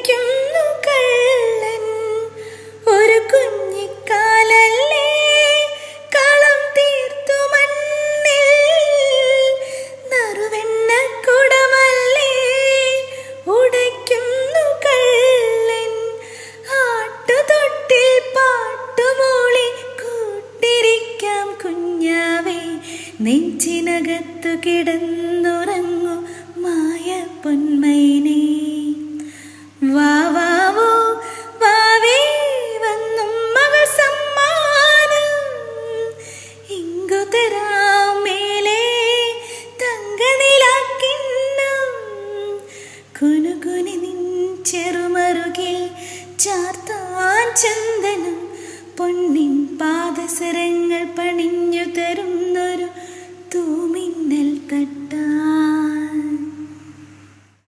വിളിക്കുന്നു കള്ളൻ. ഒരു കുഞ്ഞിക്കാലല്ലേ കളം തീർത്തു മണ്ണിൽ. നറുവെണ്ണ കുടമല്ലേ ഉടയ്ക്കുന്നു കള്ളൻ. ആട്ടുതൊട്ടിൽ പാട്ടുമൂളി കൂട്ടിരിക്കാം കുഞ്ഞാവേ. നെഞ്ചിനകത്തു കിടന്നുറങ്ങു മായ പൊന്മ കുനുകുനി നിൻ ചെറുമറുകിൽ ചാർത്താൻ ചന്ദനം പൊന്നിൻ പാദസരങ്ങൾ പണിഞ്ഞു